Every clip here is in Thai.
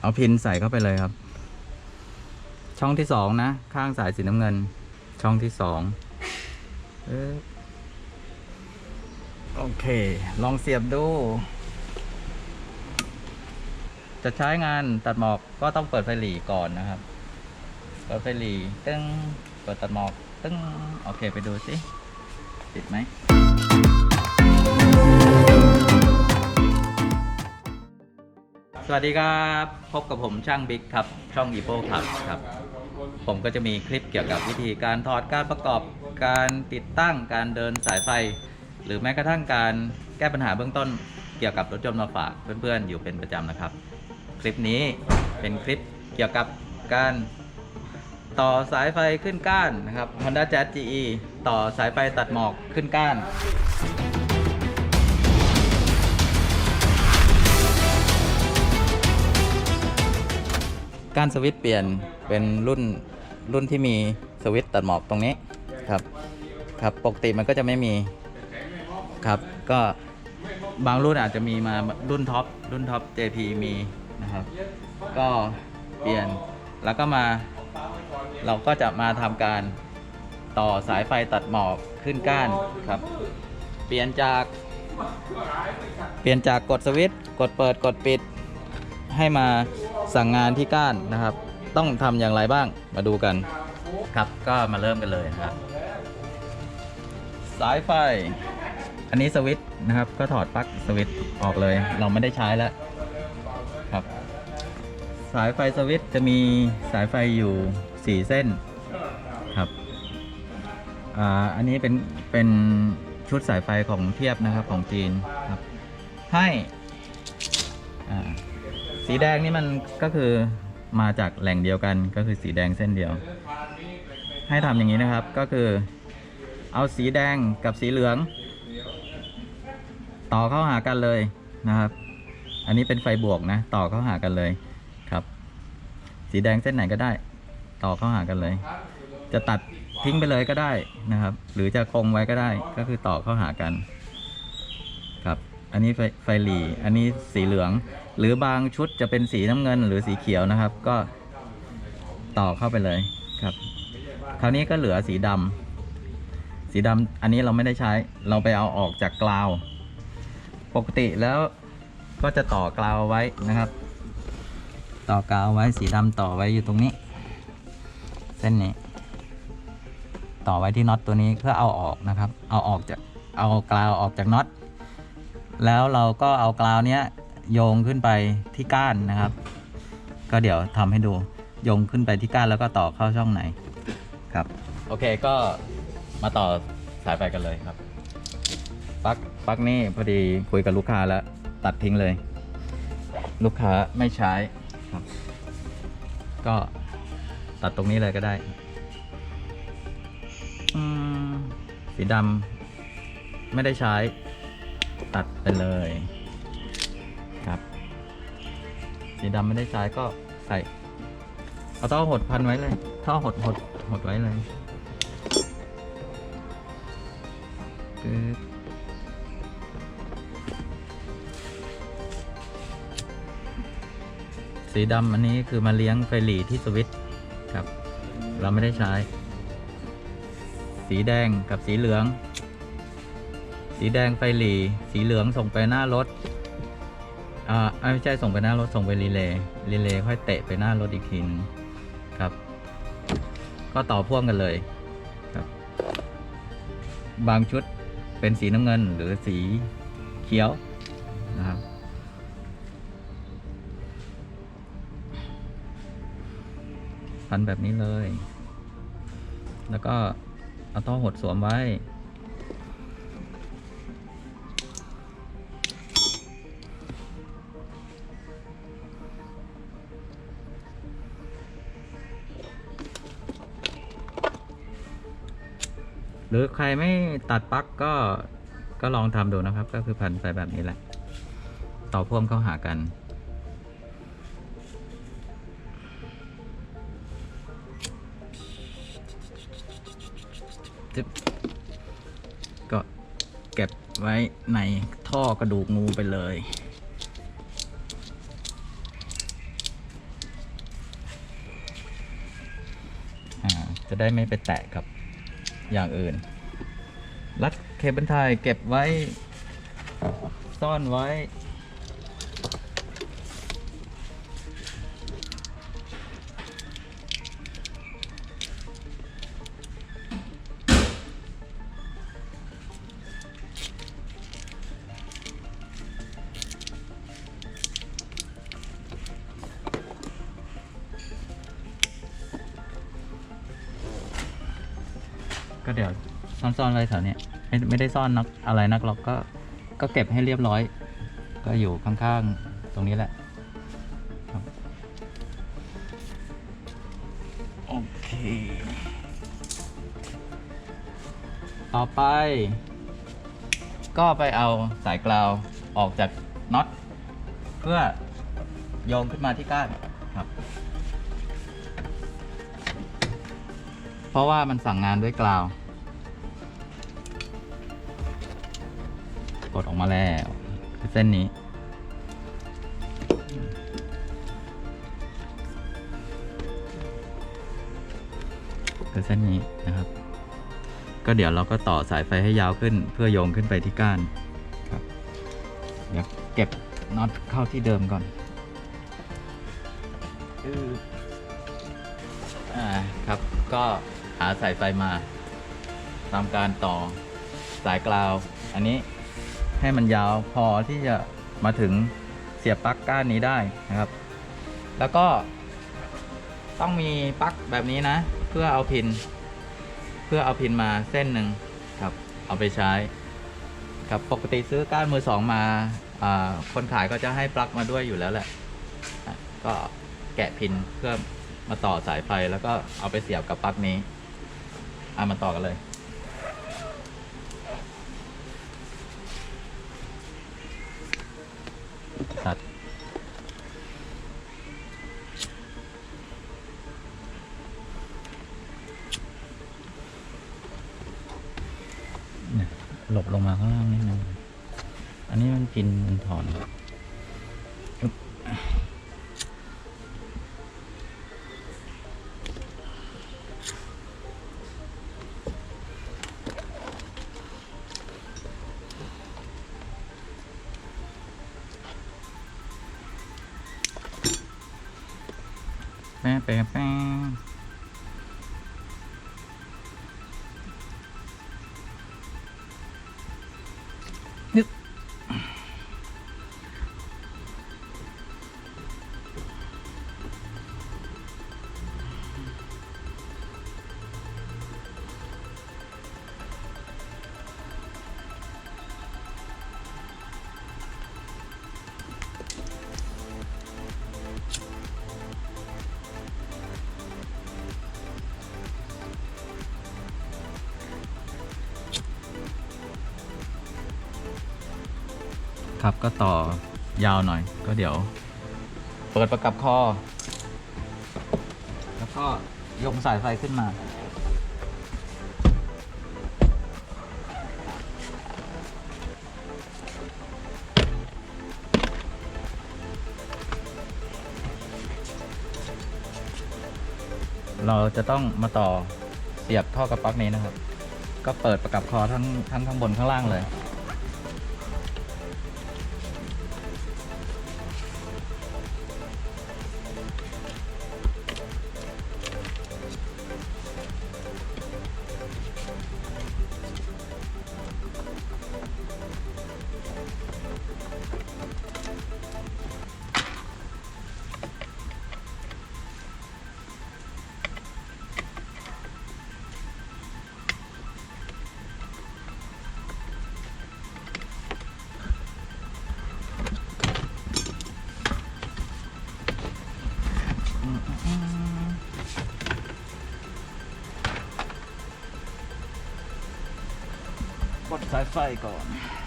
เอาพินใส่เข้าไปเลยครับ ช่องที่สองนะ ข้างสายสีน้ำเงิน ช่องที่สองโอเค ลองเสียบดู จะใช้งานตัดหมอกก็ต้องเปิดไฟหลีก่อนนะครับ เปิดไฟหลีตึ้ง เปิดตัดหมอกตึ้ง โอเคไปดูสิ ติดไหม วัสดีครับพบกับผมช่างบิ๊กครับช่องอีโปครับครับ ผมก็จะมีคลิปเกี่ยวกับวิธีการถอดการประกอบการติดตั้งการเดินสายไฟ หรือแม้กระทั่งการแก้ปัญหาเบื้องต้นเกี่ยวกับรถยนต์มาฝากเพื่อนๆอยู่เป็นประจำนะครับ คลิปนี้เป็นคลิปเกี่ยวกับการต่อสายไฟขึ้นก้านนะครับ Honda Jazz GE ต่อสายไฟตัดหมอกขึ้นก้าน ก้านสวิตช์เปลี่ยนเป็นรุ่นรุ่นที่มีสวิตช์ตัดหมอกตรงนี้ครับครับปกติมันก็จะไม่มีครับก็บางรุ่นอาจจะมีมารุ่นท็อปรุ่นท็อป JP มีนะครับ ก็เปลี่ยนแล้วก็มาเราก็จะมาทำการต่อสายไฟตัดหมอกขึ้นก้านครับ เปลี่ยนจากเปลี่ยนจากกดสวิตช์กดเปิดกดปิดให้มา สั่งงานที่ก้านนะครับ ต้องทำอย่างไรบ้างมาดูกัน ครับก็มาเริ่มกันเลยนะครับ สายไฟ อันนี้สวิตช์นะครับ ก็ถอดปลั๊กสวิตช์ออกเลย เราไม่ได้ใช้แล้วครับ สายไฟสวิตช์จะมีสายไฟอยู่ 4 เส้นครับอ่าอันนี้เป็นเป็นชุดสายไฟของเทียบนะครับของจีนครับ ให้อ่า สีแดงนี่มันก็คือมาจากแหล่งเดียวกันก็คือสีแดงเส้นเดียว ให้ทำอย่างนี้นะครับก็คือ เอาสีแดงกับสีเหลือง ต่อเข้าหากันเลยนะครับ อันนี้เป็นไฟบวกนะ ต่อเข้าหากันเลยครับ สีแดงเส้นไหนก็ได้ ต่อเข้าหากันเลย จะตัดทิ้งไปเลยก็ได้นะครับ หรือจะคงไว้ก็ได้ก็คือต่อเข้าหากัน อันนี้ไฟไฟหลีอันนี้สีเหลือง หรือบางชุดจะเป็นสีน้ำเงินหรือสีเขียวนะครับ ก็ต่อเข้าไปเลยครับคราวนี้ก็เหลือสีดำสีดำอันนี้เราไม่ได้ใช้ เราไปเอาออกจากกราว ปกติแล้วก็จะต่อกราวไว้นะครับ ต่อกาวไว้สีดำต่อไว้อยู่ตรงนี้ เส้นนี้ ต่อไว้ที่น็อตตัวนี้เพื่อเอาออกนะครับ เอาออกจากเอากราวออกจากน็อต แล้วเราก็เอากราวเนี้ยโยงขึ้นไปที่ก้านนะครับ ก็เดี๋ยวทำให้ดูโยงขึ้นไปที่ก้านแล้วก็ต่อเข้าช่องไหนครับ โอเคก็มาต่อสายไฟกันเลยครับปลั๊กปลั๊กนี่พอดีคุยกับลูกค้าแล้วตัดทิ้งเลย ลูกค้าไม่ใช้ครับ ก็ตัดตรงนี้เลยก็ได้อืมสีดำไม่ได้ใช้ ตัดไปเลยครับสีดำไม่ได้ใช้ก็ใส่ เอาท่อหดพันไว้เลยท่อหดหดหดไว้เลยปึ๊บสีดำอันนี้คือมาเลี้ยงไฟหลีที่สวิตช์ครับ เราไม่ได้ใช้ สีแดงกับสีเหลือง สีแดงไฟหลีสีเหลืองส่งไปหน้ารถอ่าไม่ใช่ส่งไปหน้ารถส่งไปรีเลย์รีเลย์ค่อยเตะไปหน้ารถอีกทีนึงครับ ก็ต่อพ่วงกันเลยครับ บางชุดเป็นสีน้ำเงินหรือสีเขียวนะครับพันแบบนี้เลย แล้วก็เอาท่อหดสวมไว้ หรือใครไม่ตัดปลั๊กก็ก็ลองทำดูนะครับ ก็คือพันไปแบบนี้แหละ ต่อพ่วงเข้าหากัน ก็เก็บไว้ในท่อกระดูกงูไปเลยจะได้ไม่ไปแตะกับ อย่างอื่น รัดเคเบิลไทยเก็บไว้ซ่อนไว้ ก็เดี๋ยวซ่อนๆอะไรแถวเนี้ยไม่ไม่ได้ซ่อนนักอะไรนักหรอกก็ก็เก็บให้เรียบร้อย ก็อยู่ข้างๆตรงนี้แหละโอเค ต่อไป ก็ไปเอาสายกราวออกจากน็อตเพื่อโยงขึ้นมาที่ก้าน เพราะว่ามันสั่งงานด้วยกราว กดออกมาแล้วคือเส้นนี้ คือเส้นนี้นะครับ ก็เดี๋ยวเราก็ต่อสายไฟให้ยาวขึ้นเพื่อโยงขึ้นไปที่ก้านครับเดี๋ยวเก็บน็อตเข้าที่เดิมก่อนอืออ่าครับก็ หาสายไฟมาทำการต่อสายกราว อันนี้ให้มันยาวพอที่จะมาถึงเสียบปลั๊กก้านนี้ได้นะครับ แล้วก็ต้องมีปลั๊กแบบนี้นะ เพื่อเอาพิน เพื่อเอาพินมาเส้นหนึ่งครับ เอาไปใช้ ครับปกติซื้อก้านมือสองมาคนขายก็จะให้ปลั๊กมาด้วยอยู่แล้วแหละก็แกะพินเพื่อมาต่อสายไฟแล้วก็เอาไปเสียบกับปลั๊กนี้ อามาต่อกันเลย ตัด หลบลงมาข้างล่างนิดนึง อันนี้มันกินมันถอน ป๊ะ ครับก็ต่อยาวหน่อย ก็เดี๋ยว เปิดประกับคอ แล้วก็ยกสายไฟขึ้นมา เราจะต้องมาต่อเสียบท่อกับปลั๊กนี้นะครับ ก็เปิดประกับคอทั้งทั้งข้างบนข้างล่างเลย กดสา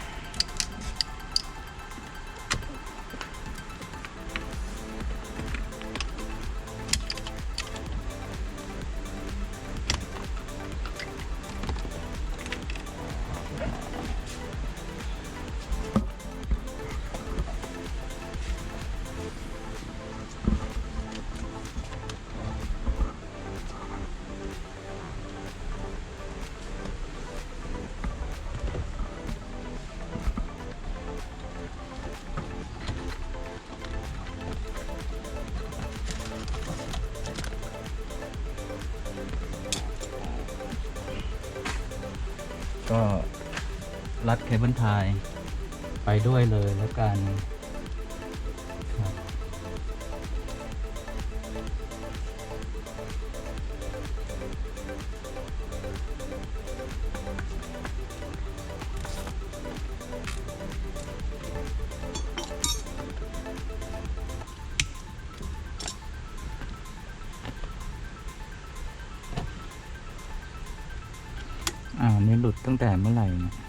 รัดเคเบิลไทยไปด้วยเลยแล้วกันอ้านี่หลุดตั้งแต่เมื่อไหร่เนี่ย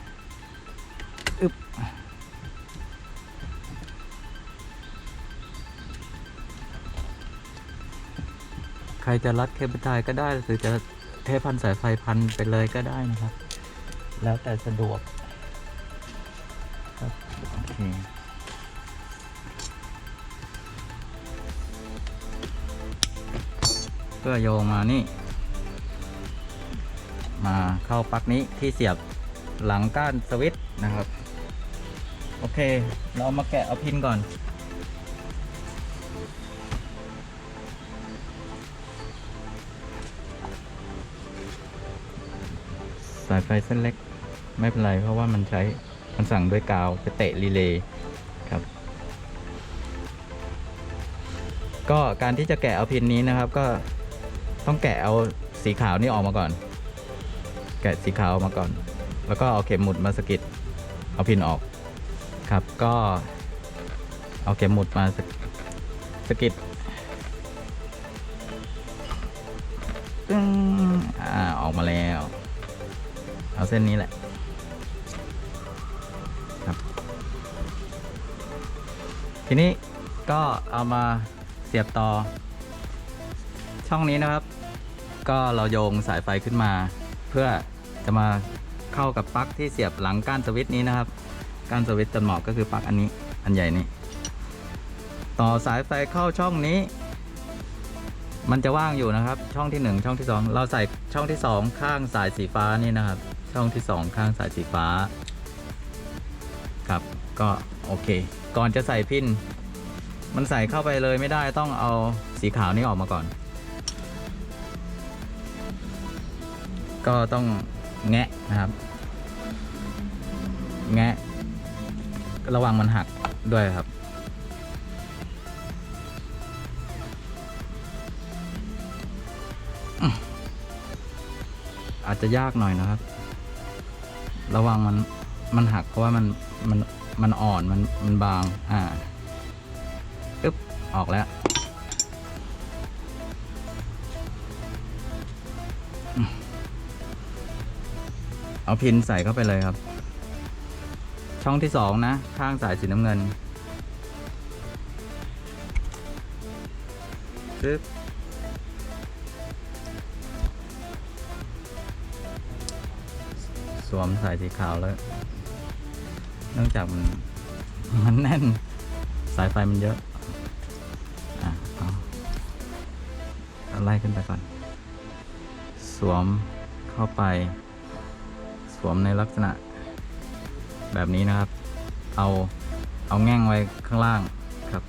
จะรัดเคเบิลไทยก็ได้หรือจะเทพันสายไฟพันไปเลยก็ได้นะครับ แล้วแต่สะดวกครับโอเคเพื่อโยงมานี่ มาเข้าปลั๊กนี้ที่เสียบหลังก้านสวิตช์นะครับ โอเค เรามาแกะเอาพินก่อนายไฟเส้นเล็กไม่เป็นไร เพราะว่ามันใช้มันสั่งด้วยกาวไปเตะรีเลย์ครับ ก็การที่จะแกะเอาพินนี้นะครับ ก็ต้องแกะเอาสีขาวนี่ออกมาก่อน แกะสีขาวออกมาก่อน แล้วก็เอาเข็มหมุดมาสกิดเอาพินออกครับ ก็เอาเข็มหมุดมาสะสกิดตึ้งอ่าออกมาแล้ว ส้นนี้แหละครับ ทีนี้ก็เอามาเสียบต่อ ช่องนี้นะครับ ก็เราโยงสายไฟขึ้นมา เพื่อจะมาเข้ากับปลั๊กที่เสียบหลังก้านสวิตช์นี้นะครับ ก้านสวิตช์ต้นหมอกก็คือปลั๊กอันนี้อันใหญ่นี้ต่อสายไฟเข้าช่องนี้ มันจะว่างอยู่นะครับ ช่องที่หนึ่งช่องที่สองเราใส่ช่องที่สองข้างสายสีฟ้านี่นะครับ ช่องที่สองข้างสายสีฟ้า ครับก็โอเค ก่อนจะใส่พิน มันใส่เข้าไปเลยไม่ได้ต้องเอาสีขาวนี้ออกมาก่อน ก็ต้องแงะนะครับ แงะ ระวังมันหักด้วยครับอาจจะยากหน่อยนะครับ ระวังมันมันหักเพราะว่ามันมันมันอ่อนมันมันบาง อ่าอึ๊บออกแล้วเอาพินใส่เข้าไปเลยครับ ช่องที่สองนะ ข้างสายสีน้ำเงินปึ๊บ วมสายสีขาวแล้ว เนื่องจากมันมันแน่น สายไฟมันเยอะอะเอาไล่ขึ้นไปก่อน สวมเข้าไป สวมในลักษณะ แบบนี้นะครับ เอาเอาแง่งไว้ข้างล่างครับ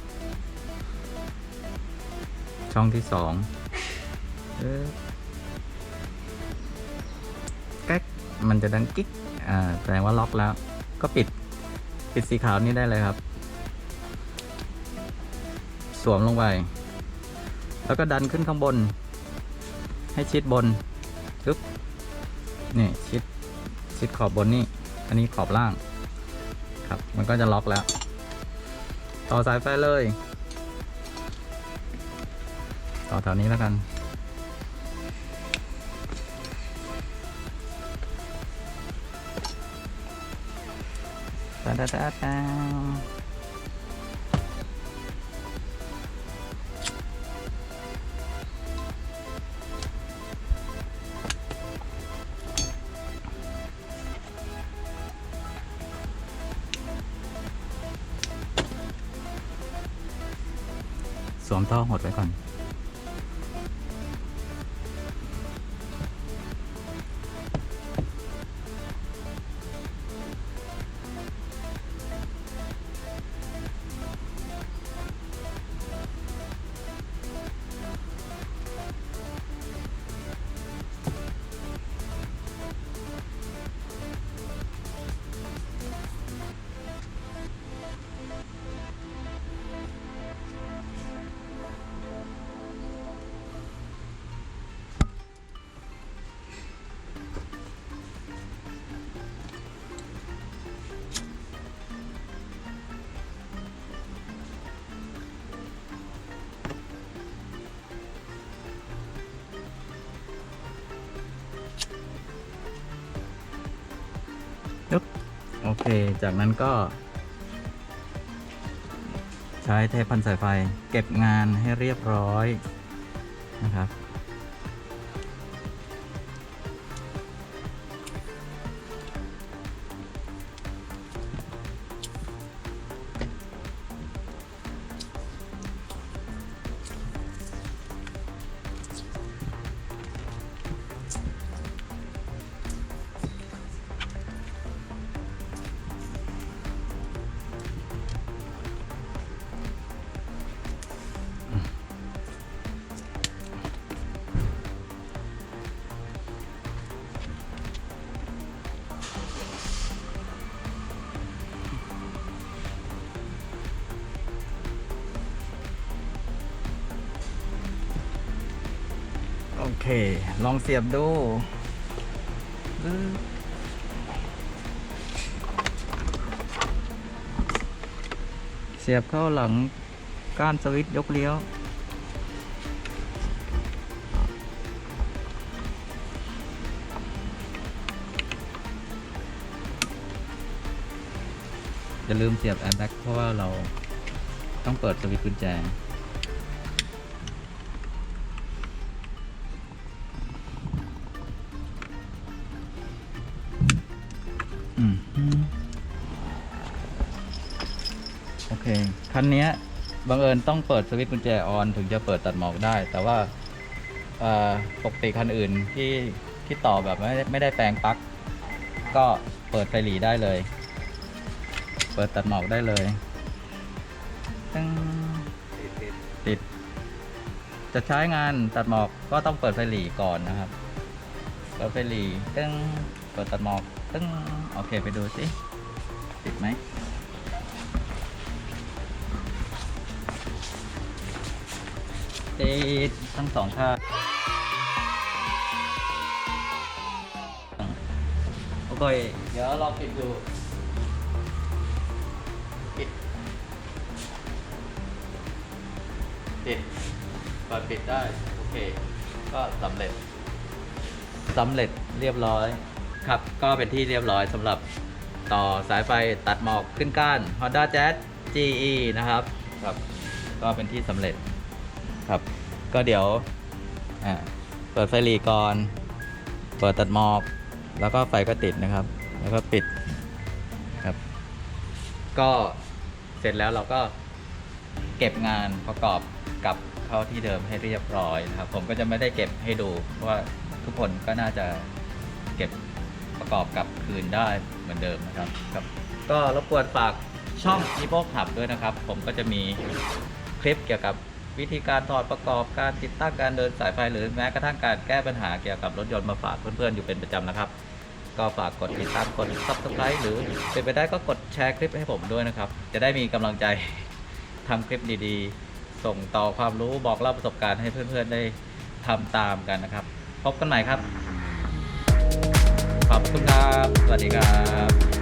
ช่องที่สองเอ๊ะ มันจะดังกิ๊กอ่าแสดงว่าล็อกแล้ว ก็ปิดปิดสีขาวนี้ได้เลยครับ สวมลงไป แล้วก็ดันขึ้นข้างบน ให้ชิดบนปึ๊บนี่ชิดชิดขอบบนนี่ อันนี้ขอบล่าง ครับ มันก็จะล็อกแล้ว ต่อสายไฟเลย ต่อแถวนี้แล้วกัน ตาตาตาตาสวมท่อหดไว้ก่อน เค จากนั้นก็ ใช้เทปพันสายไฟเก็บงานให้เรียบร้อยนะครับ โอเค ลองเสียบดูเสียบเข้าหลังก้านสวิตช์ยกเลี้ยว อย่าลืมเสียบแอร์แบ็กเพราะว่าเราต้องเปิดสวิตช์กุญแจ โอเคคันนี้บังเอิญต้องเปิดสวิตช์กุญแจออนถึงจะเปิดตัดหมอกได้ แต่ว่าปกติคันอื่นที่ที่ต่อแบบไม่ได้ไม่ได้แปลงปลั๊กก็เปิดไฟหลีได้เลย เปิดตัดหมอกได้เลยตึ้งติด จะใช้งานตัดหมอกก็ต้องเปิดไฟหลีก่อนนะครับ เปิดไฟหลีตึ้งเปิดตัดหมอกตึ้งโอเคไปดูสิติดไหม ติดทั้งสองข้างโอเคเดี๋ยวเราปิดดูปิดปิดเปิดปิดได้ โอเค ก็สำเร็จสำเร็จเรียบร้อย ครับ ก็เป็นที่เรียบร้อยสำหรับต่อสายไฟตัดหมอกขึ้นก้าน Honda Jazz GE นะครับ ครับ ก็เป็นที่สำเร็จ ครับ ก็เดี๋ยวเปิดไฟหลีก่อน เปิดตัดหมอก แล้วก็ไฟก็ติดนะครับ แล้วก็ปิดครับ ก็เสร็จแล้วเราก็เก็บงานประกอบกับเข้าที่เดิมให้เรียบร้อยนะครับ ผมก็จะไม่ได้เก็บให้ดูเพราะว่าทุกคนก็น่าจะเก็บประกอบกับคืนได้เหมือนเดิมนะครับครับ ก็รบกวนฝากช่อง e p o ขับด้วยนะครับ ผมก็จะมีคลิปเกี่ยวกับ วิธีการถอดประกอบการติดตั้งการเดินสายไฟหรือแม้กระทั่งการแก้ปัญหาเกี่ยวกับรถยนต์มาฝากเพื่อนๆอยู่เป็นประจำนะครับ ก็ฝากกดติดตามกด subscribe หรือเป็นไปได้ก็กดแชร์คลิปให้ผมด้วยนะครับ จะได้มีกำลังใจทำคลิปดีๆ ส่งต่อความรู้บอกเล่าประสบการณ์ให้เพื่อนๆได้ทำตามกันนะครับ พบกันใหม่ครับ ขอบคุณครับ สวัสดีครับ